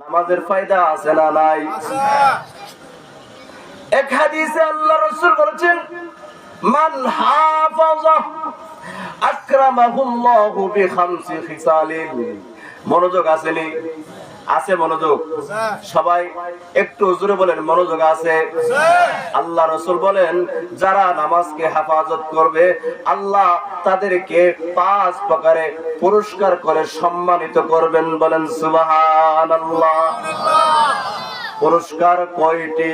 নামাজের ফায়দা আছে না নাই? এক হাদিসে আল্লাহ রাসূল বলেছেন, মান হাফাজা আকরামাহুল্লাহু বিখামসি খিসালিন। মনোযোগ আসেনি আছে মনোযোগ? সবাই একটু জোরে বলেন, মনোযোগ আছে? আল্লাহ রসুল বলেন, যারা নামাজকে হেফাজত করবে, আল্লাহ তাদেরকে পাঁচ প্রকারে পুরস্কার করে সম্মানিত করবেন বলেন সুবাহান পুরস্কার কয়টি?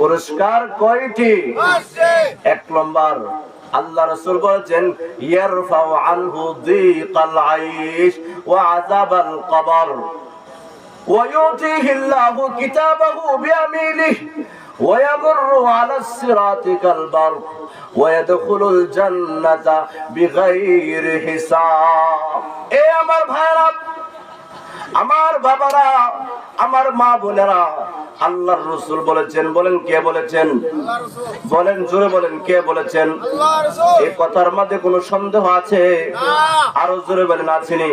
পুরস্কার কয়টি? এক নম্বর, আল্লাহ রাসূল বলেছেন, ইয়ারফাউ আনহু যিকাল আইশ ওয়া আযাবাল কবর। ويؤتيه الله كتابه بيمينه ويمر على الصراط كالبر ويدخل الجنة بغير حساب ايه امر بھائرات আমার বাবারা আমার মা বোনেরা আল্লাহর রসুল বলেছেন বলেন কে বলেছেন? বলেন জোরে বলেন কে বলেছেন? এই কথার মধ্যে কোনো সন্দেহ আছে? আরও জোরে বলেন আছেনি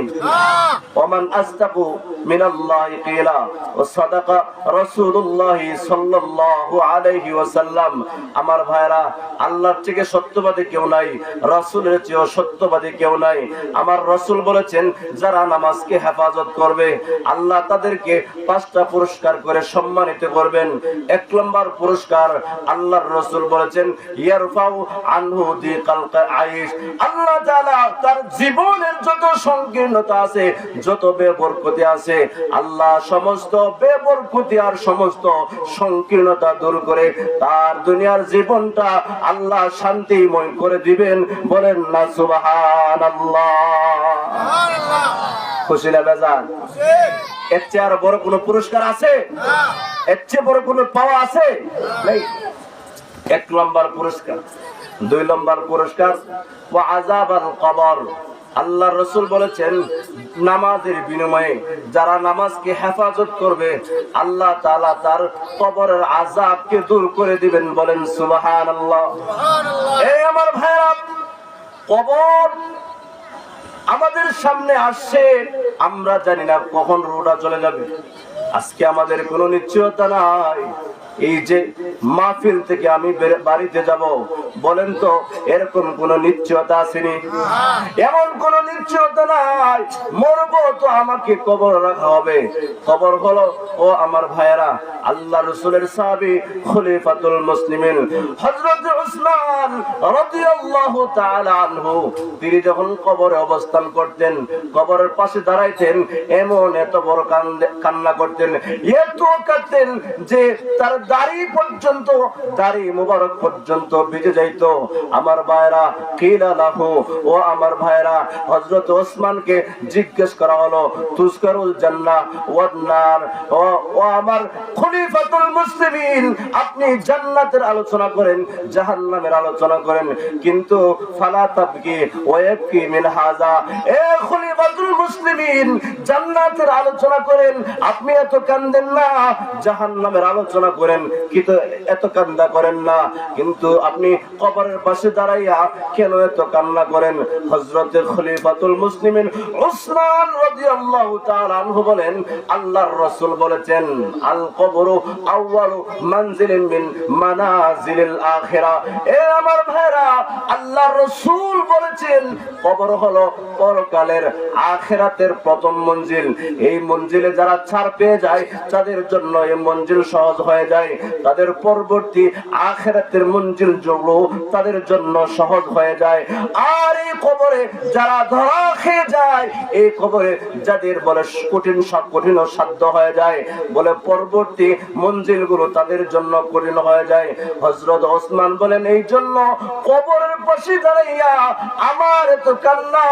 ওমান আস্তাকু মিনাল্লাহি কিলা ও সাদাকা রাসূলুল্লাহ সাল্লাল্লাহু আলাইহি ওয়াসাল্লাম। আমার ভাইরা আল্লাহর থেকে সত্যবাদী কেউ নাই রাসূলের চেয়েও সত্যবাদী কেউ নাই। আমার রাসূল বলেছেন যারা নামাজকে হেফাজত করবে আল্লাহ তাদেরকে পাঁচটা পুরস্কার করে সম্মানিত করবেন। এক নম্বর পুরস্কার আল্লাহর রাসূল বলেছেন আল্লাহ তার জীবনের যত সংকীর্ণতা আছে, যত আছে, আল্লাহ সমস্ত আর সমস্ত সংকীর্ণতা দূর করে তার দুনিয়ার জীবনটা আল্লাহ শান্তিময় করে দিবেন। বলেন না সুবহানাল্লাহ। খুশি না বেজান। এর চেয়ে আর বড় কোনো পুরস্কার আছে? এর চেয়ে বড় কোনো পাওয়া আছে? নেই। এক নম্বর পুরস্কার দুই নম্বর পুরস্কার। ও আজাব আল কবর। আল্লাহ রসুল বলেছেন নামাজের বিনিময়ে যারা নামাজকে হেফাজত করবে আল্লাহ তালা তার কবরের আজাবকে দূর করে দিবেন বলেন সুবাহান আল্লাহ এই আমার ভাইরা কবর আমাদের সামনে আসছে, আমরা জানি না কখন রোডা চলে যাবে। আজকে আমাদের কোনো নিশ্চয়তা নাই। এই যে মাহফিল থেকে আমি বাড়িতে যাব, বলেন তো, এরকম কোন নিশ্চয়তা আসেনি? এমন কোন নিশ্চয়তা নাই। মরবো তো আমাকে কবর রাখা হবে। কবর হলো, ও আমার ভাইয়েরা, আল্লাহ রসুলের সাহাবি খলিফাতুল মুসলিমিন হযরত উসমান রাদিয়াল্লাহু তাআলা আনহু। তিনি যখন কবরে অবস্থান করতেন, কবরের পাশে দাঁড়াইতেন, এমন এত বড় কান্না করতেন, এত কাঁদতেন যে তার দাড়ি পর্যন্ত, দাড়ি মুবারক পর্যন্ত ভিজে যাইতো। আমার ভাইরা কিলা লাহু, ও আমার ভাইরা হযরত ওসমানকে জিজ্ঞেস করা হলো তুসকারুল জান্নাহ ওয়ান নার ও ও আমার খলিফাতুল মুসলিমিন, আপনি জান্নাতের আলোচনা করেন, জাহান্নামের আলোচনা করেন, কিন্তু ফালা তাবকি ওয়াবকি মিন হাজা এ খলিফাতুল মুসলিমিন জান্নাতের আলোচনা করেন। আপনি এত কান্দেন না আলোচনা করেন, কিন্তু এত কান্দা করেন না। কিন্তু আপনি কবরের পাশে দাঁড়াইয়া কেন এত কান্না করেন? খলিফাতুল মুসলিমিন আনহু বলেন, আল্লাহর রাসূল বলেছেন, আল কবরু আউয়ালু মানজিলিন মিন মানাজিলিল আখিরা। এ আমার ভাইরা, আল্লাহর রাসূল বলেছেন, কবর হলো পরকালের আখিরাতের প্রথম মঞ্জিল। এই মঞ্জিলে যারা ছাড় পেয়ে যায়, তাদের জন্য এই মঞ্জিল সহজ হয়ে যায়। তাদের পরবর্তী আখেরাতের মঞ্জিল যেগুলো, তাদের জন্য সহজ হয়ে যায়। আর এই কবরে যারা ধরা খেয়ে যায়, এই কবরে যাদের বলে কঠিন সব কঠিন সাধ্য হয়ে যায়, বলে পরবর্তী মঞ্জিলগুলো তাদের জন্য কঠিন হয়ে যায়। হজরত ওসমান বলেন, এই জন্য কবরের পাশে দাঁড়াইয়া আমার এত কান্না,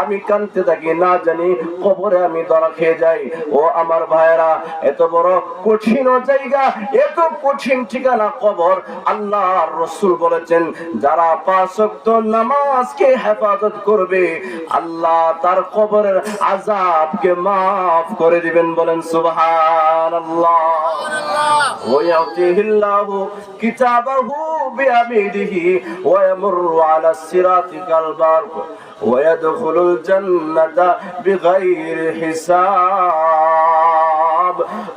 আমি কানতে থাকি না। না জানি কবরে আমি ধরা খেয়ে যাই। ও আমার ভাইরা এত বড় কঠিন জায়গা, এত কঠিন ঠিকানা কবর। আল্লাহ রসুল বলেছেন, যারা পাশক্ত নামাজকে হেফাজত করবে, আল্লাহ তার কবরের আজাবকে মাফ করে দিবেন বলেন সুবহান আল্লাহ ওয়ায়াতিহিল্লাহু কিতাবাহু বিআমিদিহি ওয়ায়ামুরু আলা সিরাতিকাল বারক। ويدخل الجنة بغير حساب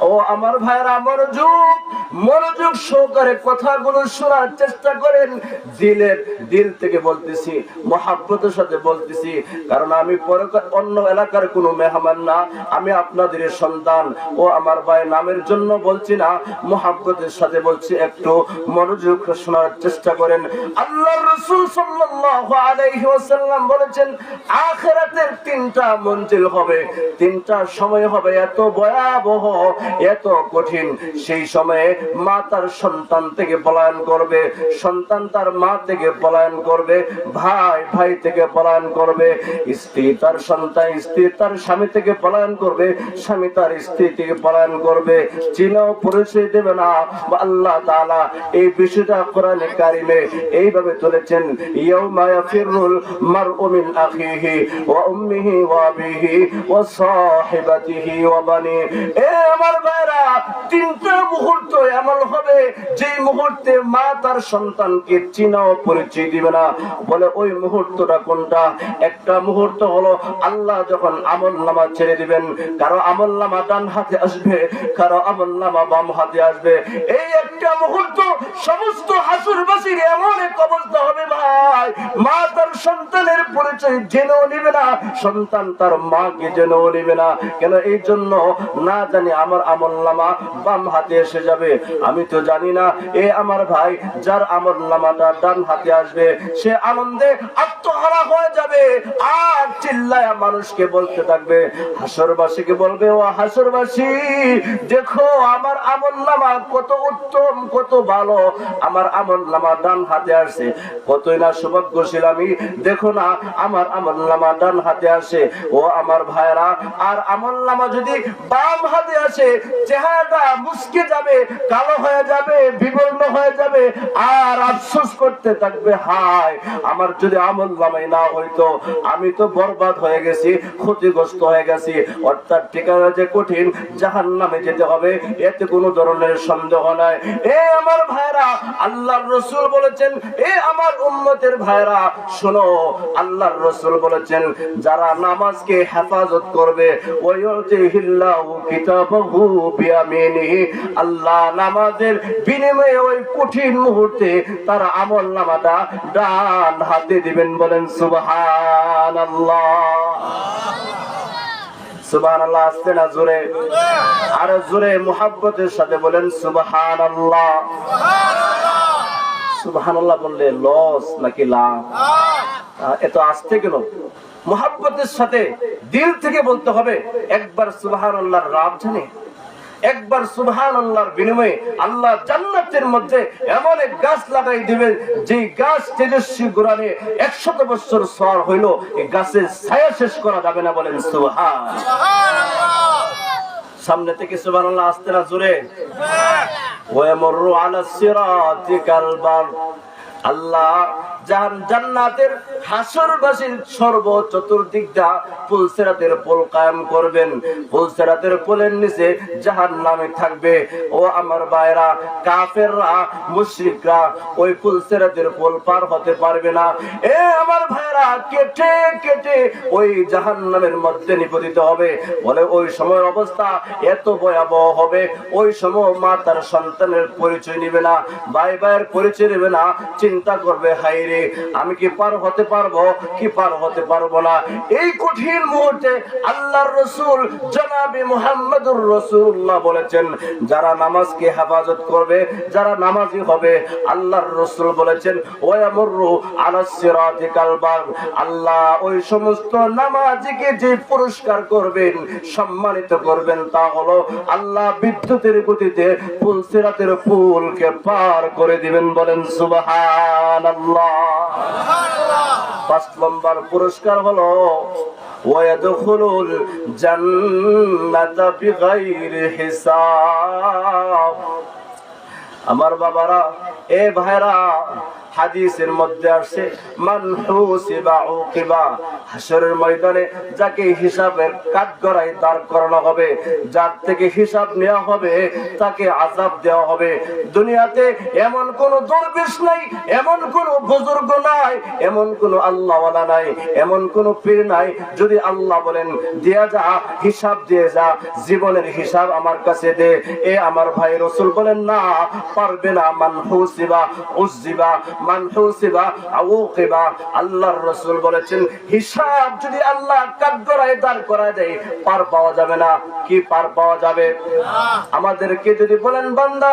ও আমার ভাইরা মনোযোগ মনোযোগ সহকারে কথাগুলো শোনার চেষ্টা করেন। দিলের দিল থেকে বলতেছি, মহাব্বতের সাথে বলতেছি, কারণ আমি অন্য এলাকার কোনো মেহমান না, আমি আপনাদের সন্তান। ও আমার ভাই নামের জন্য বলছি না, মহাব্বতের সাথে বলছি, একটু মনোযোগ শোনার চেষ্টা করেন। আল্লাহ রসুল সাল্লাল্লাহু আলাইহি ওয়াসাল্লাম বলেছেন, আখিরাতের তিনটা মঞ্জিল হবে। তিনটা সময় হবে এত ভয়াবহ, এত কঠিন। সেই সময়ে মা তার সন্তান থেকে পলায়ন করবে, সন্তান তার মা থেকে পলায়ন করবে, ভাই ভাই থেকে পলায়ন করবে, স্ত্রী তার সন্তান, স্ত্রী তার স্বামী থেকে পলায়ন করবে, স্বামী তার স্ত্রী থেকে পলায়ন করবে। চিনাও পরিচয় দেবে না আল্লাহ তাআলা এই বিষয়টা কোরআনে কারিমে এইভাবে তুলেছেন, ইয়াউমা ইয়াফিরুল মারউ মিন আখিহি ওয়া উম্মিহি ওয়া আবিহি ওয়া সাহিবাতিহি ওয়া বানি এ আমার ভাইরা মুহূর্ত এমন হবে যে মুহূর্তে মা তার সন্তানকে চিনাও পরিচয় দিবে না। বলে, ওই মুহূর্তটা কোনটা? একটা মুহূর্ত হলো, আল্লাহ যখন আমল নামা ছেড়ে দিবেন, কারও আমল নামা ডান হাতে আসবে, কারও আমল নামা বাম হাতে আসবে। এই একটা মুহূর্ত সমস্ত হাসুরবাসীর এমন এক অবস্থা হবে ভাই। মা সন্তানের পরিচয় জেনেও নিবে না, সন্তান তার মাকে জেনেও নিবে না। কেন এই জন্য না জানি আমার আমল নামা বাম হাতে এসে যাবে। আমি তো জানি না, এ আমার ভাই যার আমল নামাটা ডান হাতে আসবে, সে আনন্দে আত্মহারা হয়ে যাবে আর চিল্লায় মানুষকে বলতে থাকবে, হাসরবাসীকে বলবে, ও হাসরবাসী, দেখো আমার আমল নামা কত উত্তম, কত ভালো। আমার আমল নামা ডান হাতে আসছে। কতই না সৌভাগ্যশীল আমি দেখো না আমার আমল নামা ডান হাতে আসে। ও আমার ভাইরা আর আমল নামা যদি বাম হাতে আসে, চেহারাটা মুসকে যাবে, কালো হয়ে যাবে, বিবর্ণ হয়ে যাবে, আর আফসোস করতে থাকবে, হায়, আমার যদি আমল নামাই না হইতো, আমি তো বরবাদ হয়ে গেছি, ক্ষতিগ্রস্ত হয়ে গেছি। অর্থাৎ ঠিকানা যে কঠিন জাহান নামে যেতে হবে, এতে কোনো ধরনের সন্দেহ নাই। এ আমার ভাইরা আল্লাহর রসুল বলেছেন, এ আমার উম্মতের ভাইরা শোনো আল্লাহর রসুল বলেছেন, যারা নামাজকে হেফাজত করবে আল্লাহ নামাজের বিনিময়ে ওই কঠিন মুহূর্তে তার আমল নামাটা ডান হাতে দিবেন বলেন, সুবহানাল্লাহ। সুবহানাল্লাহ আসতে না জোরে? আর জোরে মুহাব্বতের সাথে বলেন, সুবহানাল্লাহ। সুবহানাল্লাহ বললে লস নাকি লাভ? এত আসতে গেল মোহাব্বতের সাথে দিল থেকে বলতে হবে একবার সুবহান আল্লাহর রাব জানে একবার সুবহান আল্লাহর বিনিময়ে আল্লাহ জান্নাতের মধ্যে এমন এক গাছ লাগাই দিবেন যে গাছ তেজস্বী গোড়ানে একশত বছর সর হইল এই গাছের ছায়া শেষ করা যাবে না বলেন সুবহান। সামনে থেকে সুবহান আল্লাহ আসতে না জোরে? ওয়ামরু আলা সিরাতি কালবার আল্লাহ জাহান জান্নাতের হাসরবাসীর সর্ব চতুর্দিকটা পুলসেরাতের পোল কায়েম করবেন। পুলসেরাতের পোলের নিচে জাহান নামে থাকবে। ও আমার ভাইরা, কাফেররা, মুশরিকরা ওই পুলসেরাতের পোল পার হতে পারবে না। এ আমার ভাইরা, কেটে কেটে ওই জাহান নামের মধ্যে নিপতিত হবে। বলে ওই সময় অবস্থা এত ভয়াবহ হবে। ওই সময় মা তার সন্তানের পরিচয় নিবে না, ভাই ভাইয়ের পরিচয় নেবে না, চিন্তা করবে হাই রে, আমি কি পার হতে পারব? কি পার হতে পারব না? এই কঠিন মুহূর্তে আল্লাহর রসুল জনাবি মুহাম্মদুর রসুল্লাহ বলেছেন, যারা নামাজকে হেফাজত করবে, যারা নামাজি হবে, আল্লাহর রসুল বলেছেন ওয়ামুরু আলা সিরাতি কালবাগ আল্লাহ ওই সমস্ত নামাজিকে যে পুরস্কার করবেন, সম্মানিত করবেন তা হলো আল্লাহ বিদ্যুতের গতিতে পুল সিরাতের পুলকে পার করে দিবেন বলেন সুবহানাল্লাহ। পাঁচ নম্বর পুরস্কার হলো আমার বাবারা এ ভাইরা হাদিসের মধ্যে আসছে হাসরের ময়দানে যাকে হিসাবের কাঠগড়ায় দাঁড় করানো হবে, যার থেকে হিসাব নেওয়া হবে, তাকে আজাব দেওয়া হবে। দুনিয়াতে এমন কোন দরবেশ নাই, এমন কোন বুজুর্গ নাই, এমন কোন আল্লাহওয়ালা নাই, এমন কোন পীর নাই। যদি আল্লাহ বলেন, দিয়া যা, হিসাব দিয়ে যা, জীবনের হিসাব আমার কাছে দে। এ আমার ভাই রসুল বলেন, না, পারবে না। মান হুসিবা উজ্জিবা। আল্লাহর রসুল বলেছেন, হিসাব যদি আল্লাহ কাঠগড়ায় দাঁড় করা দেয়, পার পাওয়া যাবে না। কি পার পাওয়া যাবে? আমাদেরকে যদি বলেন, বান্দা,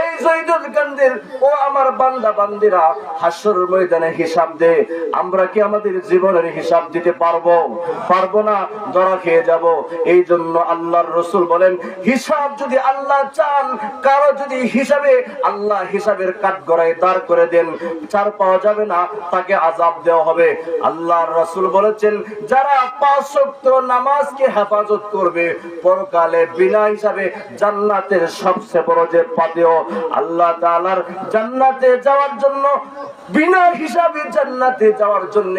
এই জয়দুল কান্দির, ও আমার বান্দা বান্দিরা, হাসর ময়দানে হিসাব দে, আমরা কি আমাদের জীবনের হিসাব দিতে পারব? পারব না, ধরা খেয়ে যাব। এই জন্য আল্লাহর রসুল বলেন, হিসাব যদি আল্লাহ চান, কারও যদি হিসাবে আল্লাহ হিসাবের কাঠ গড়ায় দাঁড় করে দেন চার পাওয়া যাবে না, তাকে আজাব দেওয়া হবে। আল্লাহর রসুল বলেছেন, যারা পাঁচ নামাজকে হেফাজত করবে, পরকালে বিনা হিসাবে জান্নাতের সবচেয়ে বড় যে পাতেও আল্লাহ তাআলার জান্নাতে যাওয়ার জন্য, বিনা হিসাবে জান্নাতে যাওয়ার জন্য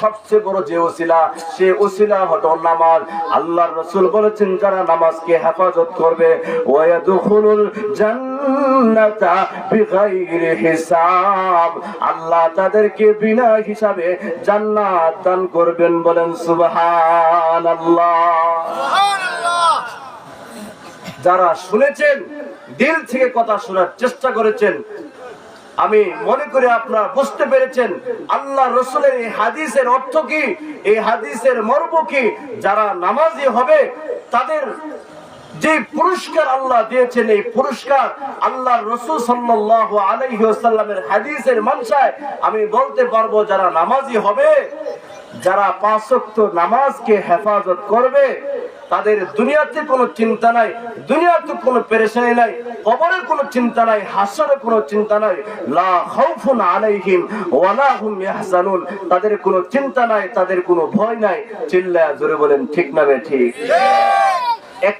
সবচেয়ে বড় যে ওসিলা, সে ওসিলা হলো নামাজ। আল্লাহর রাসূল বলেছেন, যারা নামাজকে হেফাজত করবে ওয়ায়াদখুলুল জান্নাতা বিগাইরি হিসাব। আল্লাহ তাদেরকে বিনা হিসাবে জান্নাত দান করবেন বলেন সুবহানাল্লাহ। যারা শুনেছেন, দিল থেকে কথা শোনার চেষ্টা করেছেন, আমি মনে করি আপনারা বুঝতে পেরেছেন, আল্লাহ রসুলের এই হাদিসের অর্থ কি? এই হাদিসের মর্ম কি? যারা নামাজি হবে, তাদের যে পুরস্কার আল্লাহ দিয়েছেন এই পুরস্কার আল্লাহ রসুল সাল্লাহ আলাইসাল্লামের হাদিসের মানসায় আমি বলতে পারব যারা নামাজি হবে যারা পাঁচক্ত নামাজকে হেফাজত করবে তাদের দুনিয়াতে কোনো চিন্তা নাই দুনিয়াতে কোনো পেরেশানি নাই কবরের কোনো চিন্তা নাই হাসরের কোনো চিন্তা নাই লা খাউফুন আলাইহিম ওয়ালা হুম ইয়াহজানুন। তাদের কোনো চিন্তা নাই তাদের কোনো ভয় নাই। চিল্লায়া জোরে বলেন ঠিক না বে ঠিক। এক